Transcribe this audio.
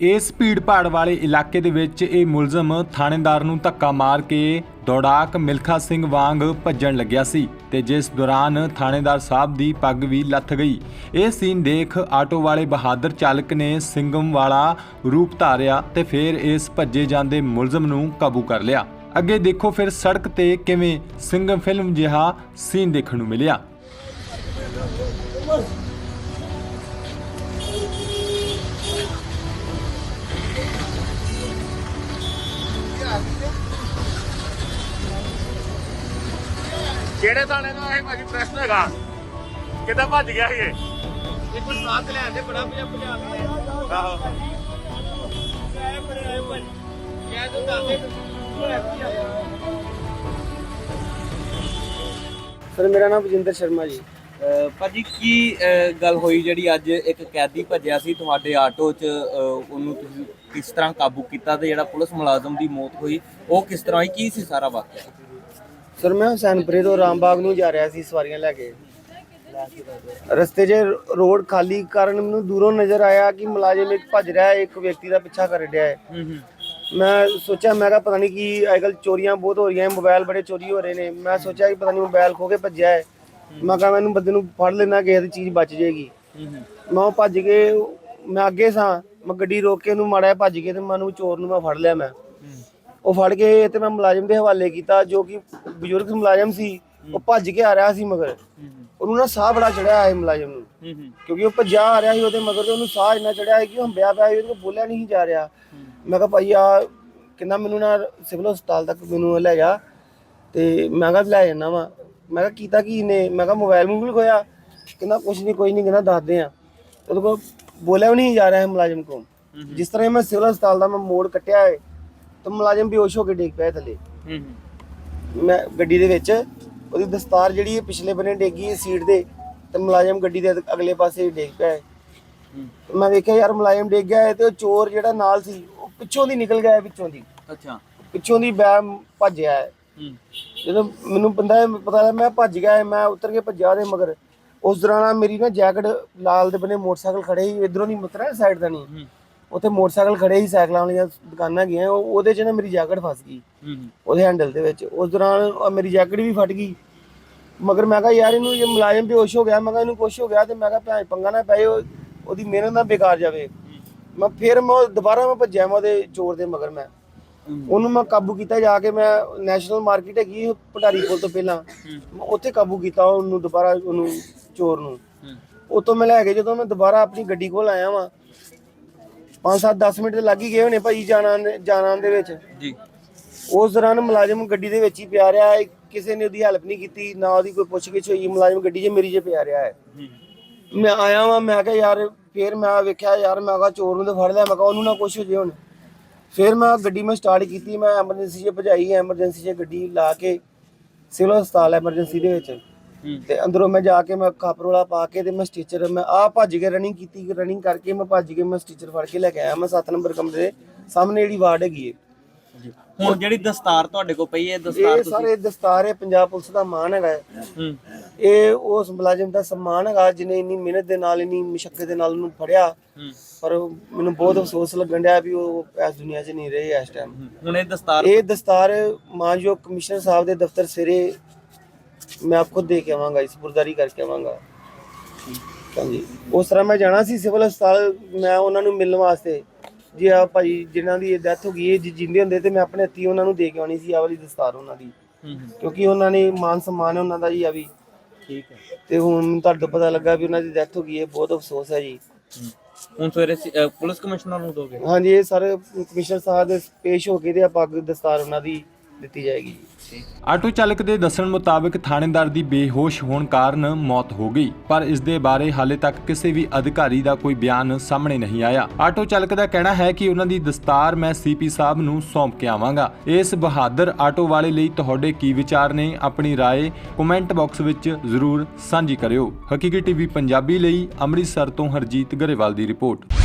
ਇਸ ਭੀੜ-ਭਾੜ ਵਾਲੇ ਇਲਾਕੇ ਦੇ ਵਿੱਚ ਇਹ ਮੁਲਜ਼ਮ ਥਾਣੇਦਾਰ ਨੂੰ ਧੱਕਾ ਮਾਰ ਕੇ ਦੌੜਾਕ ਮਿਲਖਾ ਸਿੰਘ ਵਾਂਗ ਭੱਜਣ ਲੱਗਿਆ ਸੀ ਤੇ ਜਿਸ ਦੌਰਾਨ ਥਾਣੇਦਾਰ ਸਾਹਿਬ ਦੀ ਪੱਗ ਵੀ ਲੱਥ ਗਈ। ਇਹ ਸੀਨ ਦੇਖ ਆਟੋ ਵਾਲੇ ਬਹਾਦਰ ਚਾਲਕ ਨੇ ਸਿੰਘਮ ਵਾਲਾ ਰੂਪ ਧਾਰਿਆ ਤੇ ਫਿਰ ਇਸ ਭੱਜੇ ਜਾਂਦੇ ਮੁਲਜ਼ਮ ਨੂੰ ਕਾਬੂ ਕਰ ਲਿਆ। ਅੱਗੇ ਦੇਖੋ ਫਿਰ ਸੜਕ ਤੇ ਕਿਵੇਂ ਸਿੰਘਮ ਫਿਲਮ ਜਿਹਾ ਸੀਨ ਦੇਖਣ ਨੂੰ ਮਿਲਿਆ। ਕਿਹੜੇ ਥਾਣੇ ਦਾ ਇਹ ਭਾਜੀ? ਪ੍ਰੈਸ ਹੈਗਾ। ਕਿੱਦਾਂ ਭੱਜ ਗਿਆ ਸੀ ਇਹ? ਇਹ ਕੋਈ ਸਾਥ ਲੈਣ ਦੇ ਬੜਾ ਪਿਆ ਪੰਜਾਬ ਦੇ ਆਹੋ। ਐ ਬੜੇ ਆਏ ਭਾਈ ਕਿਆ ਤੂੰ ਦੱਸ ਦੇ ਸਰ ਮੇਰਾ ਨਾਮ ਵਜਿੰਦਰ ਸ਼ਰਮਾ ਜੀ। ਭਾਜੀ ਕੀ ਗੱਲ ਹੋਈ ਜਿਹੜੀ ਅੱਜ ਇੱਕ ਕੈਦੀ ਭੱਜਿਆ ਸੀ ਤੁਹਾਡੇ ਆਟੋ 'ਚ ਉਹਨੂੰ ਤੁਸੀਂ ਕਿਸ ਤਰ੍ਹਾਂ ਕਾਬੂ ਕੀਤਾ ਤੇ ਜਿਹੜਾ ਪੁਲਿਸ ਮੁਲਾਜ਼ਮ ਦੀ ਮੌਤ ਹੋਈ ਉਹ ਕਿਸ ਤਰ੍ਹਾਂ ਹੋਈ ਕੀ ਸੀ ਸਾਰਾ ਵਾਕਿਆ? ਸਰ ਮੈਂ ਹੁਸੈਨਪੁਰੇ ਤੋਂ ਰਾਮਬਾਗ ਨੂੰ ਜਾ ਰਿਹਾ ਸੀ ਸਵਾਰੀਆਂ ਲੈ ਕੇ। ਰਸਤੇ 'ਚ ਰੋਡ ਖਾਲੀ ਕਾਰਨ ਮੈਨੂੰ ਦੂਰੋਂ ਨਜ਼ਰ ਆਇਆ ਕਿ ਮੁਲਾਜ਼ਮ ਇੱਕ ਭੱਜ ਰਿਹਾ ਹੈ ਇੱਕ ਵਿਅਕਤੀ ਦਾ ਪਿੱਛਾ ਕਰ ਰਿਹਾ ਹੈ। ਹੂੰ ਹੂੰ। ਮੈਂ ਸੋਚਿਆ ਮੈਂ ਕਿਹਾ ਪਤਾ ਨਹੀਂ ਕੀ ਅੱਜਕੱਲ ਚੋਰੀਆਂ ਬਹੁਤ ਹੋ ਰਹੀਆਂ ਮੋਬਾਈਲ ਬੜੇ ਚੋਰੀ ਹੋ ਰਹੇ ਨੇ। ਮੈਂ ਸੋਚਿਆ ਕਿ ਪਤਾ ਨਹੀਂ ਮੋਬਾਈਲ ਖੋ ਕੇ ਭੱਜਿਆ ਹੈ। ਮੈਂ ਕਿਹਾ ਮੈਨੂੰ ਬੰਦੇ ਨੂੰ ਫੜ ਲੈਣਾ ਕਿਸੇ ਦੀ ਚੀਜ਼ ਬਚ ਜਾਏਗੀ। ਮੈਂ ਉਹ ਭੱਜ ਕੇ, ਮੈਂ ਅੱਗੇ ਸਾਂ, ਮੈਂ ਗੱਡੀ ਰੋਕ ਕੇ ਉਹਨੂੰ ਮਾੜਾ ਭੱਜ ਕੇ ਤੇ ਮੈਂ ਚੋਰ ਨੂੰ ਮੈਂ ਫੜ ਲਿਆ ਮੈਂ। ਉਹ ਫੜ ਕੇ ਤੇ ਮੈਂ ਮੁਲਾਜ਼ਮ ਦੇ ਹਵਾਲੇ ਕੀਤਾ, ਜੋ ਕਿ ਬਜ਼ੁਰਗ ਮੁਲਾਜ਼ਮ ਸੀ, ਉਹ ਭੱਜ ਕੇ ਆ ਰਿਹਾ ਸੀ ਮਗਰ। ਉਹਨੂੰ ਨਾ ਸਾਹ ਬੜਾ ਚੜਿਆ ਹੈ ਮੁਲਾਜ਼ਮ ਨੂੰ। ਕਿਉਂਕਿ ਉਹ ਭੱਜਾ ਆ ਰਿਹਾ ਸੀ ਉਹਦੇ ਮਗਰ ਤੇ ਉਹਨੂੰ ਸਾਹ ਇੰਨਾ ਚੜਿਆ ਹੈ ਕਿ ਉਹ ਹੰਬਿਆ ਪਿਆ ਉਹਦੇ ਕੋਲ ਬੋਲਿਆ ਨਹੀਂ ਜਾ ਰਿਹਾ। ਮੈਂ ਕਿਹਾ ਭਾਈ ਆ ਕਿੰਨਾ ਮੈਨੂੰ ਨਾ ਸਿਵਲ ਹਸਪਤਾਲ ਤੱਕ ਮੈਨੂੰ ਲੈ ਜਾ ਤੇ ਮੈਂ ਕਿਹਾ ਲੈ ਜਾਣਾ ਵਾ। ਮੈਂ ਕਿਹਾ ਕੀਤਾ ਕੀ ਨੇ? ਮੈਂ ਕਿਹਾ ਮੋਬਾਈਲ ਮੂਬਲ ਖੋਇਆ ਕਹਿੰਦਾ ਕੁਛ ਨਹੀਂ ਕੋਈ ਨਹੀਂ ਕਹਿੰਦਾ ਦੱਸਦੇ ਆ। ਉਹਦੇ ਕੋਲ ਬੋਲਿਆ ਵੀ ਨਹੀਂ ਜਾ ਰਿਹਾ ਹੈ ਮੁਲਾਜ਼ਮ ਕੋਲ। ਜਿਸ ਤਰ੍ਹਾਂ ਮੈਂ ਸਿਵਲ ਹਸਪਤਾਲ ਦਾ ਮੈਂ ਮੋੜ ਕੱਟਿਆ ਹੈ ਤਾਂ ਮੁਲਾਜ਼ਮ ਬੇਹੋਸ਼ ਹੋ ਕੇ ਡਿੱਗ ਪਿਆ ਥੱਲੇ। ਮੈਂ ਗੱਡੀ ਦੇ ਵਿੱਚ ਉਹਦੀ ਦਸਤਾਰ ਜਿਹੜੀ ਹੈ ਪਿਛਲੇ ਬੰਨੇ ਡੇਗੀ ਸੀਟ ਦੇ ਤੇ ਮੁਲਾਜ਼ਮ ਗੱਡੀ ਦੇ ਅਗਲੇ ਪਾਸੇ ਡਿੱਗ ਪਿਆ ਹੈ। ਮੈਂ ਵੇਖਿਆ ਯਾਰ ਮੁਲਾਜ਼ਮ ਡਿੱਗ ਗਿਆ ਹੈ ਤੇ ਉਹ ਚੋਰ ਜਿਹੜਾ ਨਾਲ ਸੀ ਉਹ ਪਿੱਛੋਂ ਦੀ ਨਿਕਲ ਗਿਆ ਹੈ ਪਿੱਛੋਂ ਦੀ। ਅੱਛਾ। ਪਿੱਛੋਂ ਦੀ ਬੈ ਭੱਜਿਆ ਹੂੰ ਜਦੋਂ ਮੈਨੂੰ ਬੰਦਾ ਪਤਾ ਲੱਗਾ ਮੈਂ ਭੱਜ ਗਿਆ ਹੈ, ਮੈਂ ਉਤਰ ਕੇ ਭੱਜਿਆ ਉਹਦੇ ਮਗਰ। ਉਸ ਦੌਰਾਨ ਮੇਰੀ ਨਾ ਜੈਕਟ ਲਾਲ ਦੇ ਬੰਨੇ ਮੋਟਰਸਾਈਕਲ ਖੜੇ ਸੀ ਇਧਰੋਂ ਨਹੀਂ ਮੁਤਰਿਆ ਸਾਈਡ ਦਾ ਨਹੀਂ ਹੂੰ। ਉੱਥੇ ਮੋਟਰਸਾਈਕਲ ਖੜੇ ਸੀ ਸਾਈਕਲਾਂ ਵਾਲੀਆਂ ਦੁਕਾਨਾਂ ਗਈਆਂ ਉਹ- ਉਹਦੇ 'ਚ ਨਾ ਮੇਰੀ ਜੈਕਟ ਫਸ ਗਈ। ਹੂੰ ਉਹਦੇ ਹੈਂਡਲ ਦੇ ਵਿੱਚ। ਉਸ ਦੌਰਾਨ ਮੇਰੀ ਜੈਕਟ ਵੀ ਫਟ ਗਈ। ਮਗਰ ਮੈਂ ਕਿਹਾ ਯਾਰ ਇਹਨੂੰ ਜੇ ਮੁਲਾਜ਼ਮ ਬੇਹੋਸ਼ ਹੋ ਗਿਆ। ਮੈਂ ਕਿਹਾ ਇਹਨੂੰ ਕੁਛ ਹੋ ਗਿਆ? ਤੇ ਮੈਂ ਕਿਹਾ ਭੈਣ ਪੰਗਾ ਨਾ ਪਏ ਉਹ- ਉਹਦੀ ਮਿਹਨਤ ਨਾ ਬੇਕਾਰ ਜਾਵੇ। ਮੈਂ ਫਿਰ ਮੈਂ ਦੁਬਾਰਾ ਮੈਂ ਭੱਜਿਆ ਮੈਂ ਉਹਦੇ ਚੋਰ ਦੇ ਮਗਰ ਮੈਂ। ਉਹਨੂੰ ਮੈਂ ਕਾਬੂ ਕੀਤਾ ਜਾ ਕੇ ਮੈਂ ਨੈਸ਼ਨਲ ਮਾਰਕੀਟ ਹੈਗੀ ਪਟਾਰੀ ਪੁਲ ਤੋਂ ਪਹਿਲਾਂ। ਮੈਂ ਉੱਥੇ ਕਾਬੂ ਕੀਤਾ ਉਹਨੂੰ ਦੁਬਾਰਾ ਉਹਨੂੰ ਚੋਰ ਨੂੰ। ਉਤੋਂ ਮੈਂ ਲੈ ਕੇ ਜਦੋਂ ਮੈਂ ਦੁਬਾਰਾ ਆਪਣੀ ਗੱਡੀ ਕੋਲ ਆਇਆ ਵਾਂ 5-7 10 ਮਿੰਟ ਲੱਗ ਹੀ ਗਏ ਹੋਣੇ ਭਾਈ ਜਾਣਾ ਜਾਣਾ ਦੇ ਵਿੱਚ। ਜੀ। ਉਸ ਦੌਰਾਨ ਮੁਲਾਜ਼ਮ ਗੱਡੀ ਦੇ ਵਿੱਚ ਹੀ ਪਿਆ ਰਿਹਾ ਹੈ ਕਿਸੇ ਨੇ ਉਹਦੀ ਹੈਲਪ ਨਹੀਂ ਕੀਤੀ ਨਾ ਉਹਦੀ ਕੋਈ ਪੁੱਛਗਿੱਛ ਹੋਈ ਮੁਲਾਜ਼ਮ ਗੱਡੀ 'ਚ ਮੇਰੀ 'ਚ ਪਿਆ ਰਿਹਾ ਹੈ। ਹੂੰ ਮੈਂ ਆਇਆ ਵਾਂ ਮੈਂ ਕਿਹਾ ਯਾਰ ਫੇਰ ਮੈਂ ਵੇਖਿਆ ਯਾਰ ਮੈਂ ਕਿਹਾ ਚੋਰ ਨੂੰ ਤੇ ਫੜ ਲਿਆ ਮੈਂ ਕਿਹਾ ਉਹਨੂੰ ਨਾ ਕੁਛ ਹੋ ਜੇ ਹੁਣ। ਫੇਰ ਮੈਂ ਗੱਡੀ ਮੈਂ ਸਟਾਰਟ ਕੀਤੀ ਮੈਂ ਐਮਰਜੈਂਸੀ 'ਚ ਭਜਾਈ ਐਮਰਜੈਂਸੀ 'ਚ ਗੱਡੀ ਲਾ ਕੇ ਸਿਵਲ ਹਸਪਤਾਲ ਐਮਰਜੈਂਸੀ ਦੇ ਵਿੱਚ। ਤੇ ਅੰਦਰੋਂ ਮੈਂ ਜਾ ਕੇ ਮੈਂ ਕਾਪਰੋਲਾ ਪਾ ਕੇ ਤੇ ਮੈਂ ਸਟੀਚਰ ਮੈਂ ਆ ਭੱਜ ਕੇ ਰਨਿੰਗ ਕੀਤੀ ਰਨਿੰਗ ਕਰਕੇ ਮੈਂ ਭੱਜ ਕੇ ਮੈਂ ਸਟੀਚਰ ਫੜ ਕੇ ਲੈ ਕੇ ਆਇਆ। ਮੈਂ 7 ਨੰਬਰ ਕਮਰੇ ਦੇ ਸਾਹਮਣੇ ਜਿਹੜੀ ਵਾਰਡ ਹੈਗੀ ਹੈ ਹੁਣ ਜਿਹੜੀ ਦਸਤਾਰ ਤੁਹਾਡੇ ਕੋਲ ਪਈ ਹੈ ਦਸਤਾਰ ਇਹ ਤੁਸੀਂ ਸਾਰੇ ਦਸਤਾਰ ਹੈ ਪੰਜਾਬ ਪੁਲਿਸ ਦਾ ਮਾਣ ਹੈਗਾ ਹੈ। ਹੂੰ। ਇਹ ਉਸ ਮੁਲਾਜ਼ਮ ਦਾ ਸਨਮਾਨ ਹੈਗਾ ਜਿਹਨੇ ਇੰਨੀ ਮਿਹਨਤ ਦੇ ਨਾਲ ਇੰਨੀ ਮੁਸ਼ਕਲ ਦੇ ਨਾਲ ਉਹਨੂੰ ਫੜਿਆ। ਹੂੰ। ਪਰ ਮੈਨੂੰ ਬਹੁਤ ਅਫਸੋਸ ਲੱਗਣ ਡਿਆ ਵੀ ਉਹ ਇਸ ਦੁਨੀਆ 'ਚ ਨਹੀਂ ਰਹੇ ਇਸ ਟਾਈਮ ਹੂੰ। ਹੁਣ ਇਹ ਦਸਤਾਰ ਇਹ ਦਸਤਾਰ ਮਾਨਯੋਗ ਕਮਿਸ਼ਨਰ ਸਾਹਿਬ ਦੇ ਦਫ਼ਤਰ ਸਿਰੇ ਮੈਂ ਆਪ ਖੁਦ ਦੇ ਕੇ ਆਵਾਂਗਾ ਇਸ ਸਪੁਰਦਾਰੀ ਕਰਕੇ ਆਵਾਂਗਾ। ਹਾਂਜੀ। ਉਸ ਤਰ੍ਹਾਂ ਮੈਂ ਜਾਣਾ ਸੀ ਸਿਵਲ ਹਸਪਤਾਲ ਮੈਂ ਉਹਨਾਂ ਨੂੰ ਮਿਲਣ ਵਾਸਤੇ। ਜੀ ਆ ਭਾਈ ਜਿਨ੍ਹਾਂ ਦੀ ਡੈਥ ਹੋ ਗਈ ਹੈ ਜੇ ਜਿੰਦੇ ਹੁੰਦੇ ਤੇ ਮੈਂ ਆਪਣੇ ਹੱਥੀਂ ਉਹਨਾਂ ਨੂੰ ਦੇ ਕੇ ਆਉਣੀ ਸੀ ਆ ਵਾਲੀ ਦਸਤਾਰ ਉਹਨਾਂ ਦੀ। ਕਿਉਂਕਿ ਉਹਨਾਂ ਨੇ ਮਾਨ ਸਨਮਾਨ ਹੈ ਉਹਨਾਂ ਦਾ ਜੀ ਆ ਵੀ। ਠੀਕ ਹੈ। ਤੇ ਹੁਣ ਮੈਨੂੰ ਤੁਹਾਡੇ ਤੋਂ ਪਤਾ ਲੱਗਾ ਵੀ ਉਹਨਾਂ ਦੀ ਡੈਥ ਹੋ ਗਈ ਹੈ ਬਹੁਤ ਅਫਸੋਸ ਹੈ ਜੀ। ਹੁਣ ਸਵੇਰੇ ਸ- ਪੁਲਿਸ ਕਮਿਸ਼ਨਰ ਨੂੰ ਦੋਗੇ? ਹਾਂਜੀ ਇਹ ਸਾਰੇ ਕਮਿਸ਼ਨਰ ਸਾਹਿਬ ਦੇ ਪੇਸ਼ ਹੋ ਕੇ ਤੇ ਆ ਪੱਗ ਦਸਤਾਰ ਉਹਨਾਂ ਦੀ ਦਿੱਤੀ ਜਾਏਗੀ ਜੀ ਆਟੋ ਚਾਲਕ ਦੇ ਦੱਸਣ ਮੁਤਾਬਕ ਥਾਣੇਦਾਰ ਦੀ ਬੇਹੋਸ਼ ਹੋਣ ਕਾਰਨ ਮੌਤ ਹੋ ਗਈ ਪਰ ਇਸ ਦੇ ਬਾਰੇ ਹਾਲੇ ਤੱਕ ਕਿਸੇ ਵੀ ਅਧਿਕਾਰੀ ਦਾ ਕੋਈ ਬਿਆਨ ਸਾਹਮਣੇ ਨਹੀਂ ਆਇਆ ਆਟੋ ਚਾਲਕ ਦਾ ਕਹਿਣਾ ਹੈ ਕਿ ਉਹਨਾਂ ਦੀ ਦਸਤਾਰ ਮੈਂ ਸੀਪੀ ਸਾਹਿਬ ਨੂੰ ਸੌਂਪ ਕੇ ਆਵਾਂਗਾ ਇਸ ਬਹਾਦਰ ਆਟੋ ਵਾਲੇ ਲਈ ਤੁਹਾਡੇ ਕੀ ਵਿਚਾਰ ਨੇ ਆਪਣੀ رائے ਕਮੈਂਟ ਬਾਕਸ ਵਿੱਚ ਜ਼ਰੂਰ ਸਾਂਝੀ ਕਰਿਓ ਹਕੀਕੀ ਟੀਵੀ ਪੰਜਾਬੀ ਲਈ ਅੰਮ੍ਰਿਤਸਰ ਤੋਂ ਹਰਜੀਤ ਗਰੇਵਾਲ ਦੀ ਰਿਪੋਰਟ